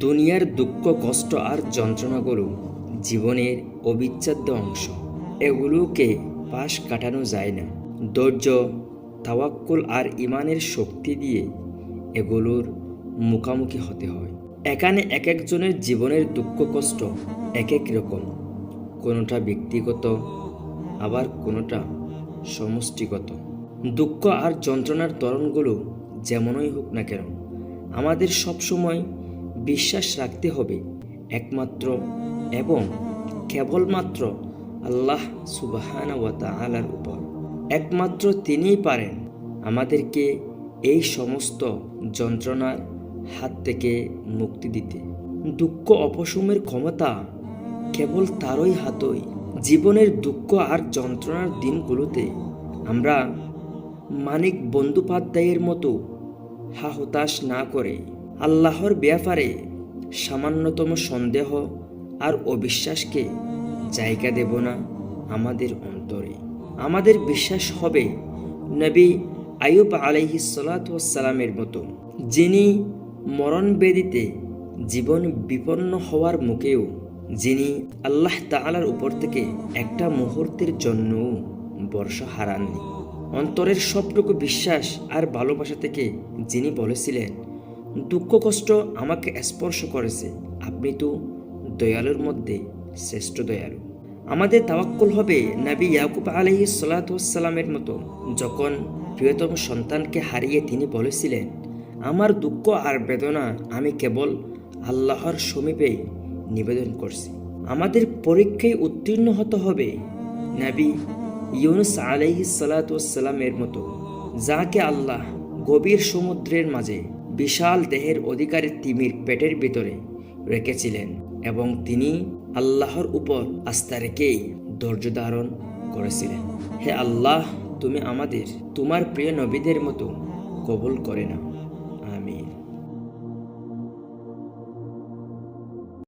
দুনিয়ার দুঃখ, কষ্ট আর যন্ত্রণাগুলো জীবনের অবিচ্ছেদ্য অংশ। এগুলোকে পাশ কাটানো যায় না। ধৈর্য, তাওয়াক্কুল আর ইমানের শক্তি দিয়ে এগুলোর মুখোমুখি হতে হয়। এখানে এক একজনের জীবনের দুঃখ, কষ্ট এক এক রকম। কোনোটা ব্যক্তিগত, আবার কোনোটা সমষ্টিগত। দুঃখ আর যন্ত্রণার ধরনগুলো যেমনই হোক না কেন, আমাদের সবসময় বিশ্বাস রাখতে হবে একমাত্র এবং কেবলমাত্র আল্লাহ সুবাহানা ওয়া তাআলার উপর। একমাত্র তিনিই পারেন আমাদেরকে এই সমস্ত যন্ত্রণার হাত থেকে মুক্তি দিতে। দুঃখ অপশমের ক্ষমতা কেবল তারই হাতই। জীবনের দুঃখ আর যন্ত্রণার দিনগুলোতে আমরা মানিক বন্দ্যোপাধ্যায়ের মতো হা হতাশ না করে আল্লাহর ব্যাপারে সামান্যতম সন্দেহ আর অবিশ্বাসকে জায়গা দেব না আমাদের অন্তরে। আমাদের বিশ্বাস হবে নবী আয়ুব আলাইহি সালামের মতো, যিনি মরণ বেদিতে জীবন বিপন্ন হওয়ার মুখেও, যিনি আল্লাহ তাআলার উপর থেকে একটা মুহূর্তের জন্যও বর্ষা হারাননি। অন্তরের সবটুকু বিশ্বাস আর ভালোবাসা থেকে যিনি বলেছিলেন দুঃখ কষ্ট আমাকে স্পর্শ করেছে। আপনি তো দয়ালুর মধ্যে শ্রেষ্ঠ দয়ালু। আমাদের তাওয়াক্কুল হবে নবী ইয়াকুব আলহি সালাতামের মতো। যখন প্রিয়তম সন্তানকে হারিয়ে তিনি বলেছিলেন, আমার দুঃখ আর বেদনা আমি কেবল আল্লাহর সমীপে নিবেদন করছি। আমাদের পরীক্ষায় উত্তীর্ণ হতে হবে নবী ইউনুস আলাইহি সালাতামের মতো, যাকে আল্লাহ গভীর সমুদ্রের মাঝে বিশাল দেহের অধিকারী তিমির পেটের ভিতরে রেখেছিলেন এবং তিনি আল্লাহর উপর আস্থা রেখেই ধৈর্য ধারণ করেছিলেন। হে আল্লাহ, তুমি আমাদের, তোমার প্রিয় নবীদের মতো কবুল করে না আমিন।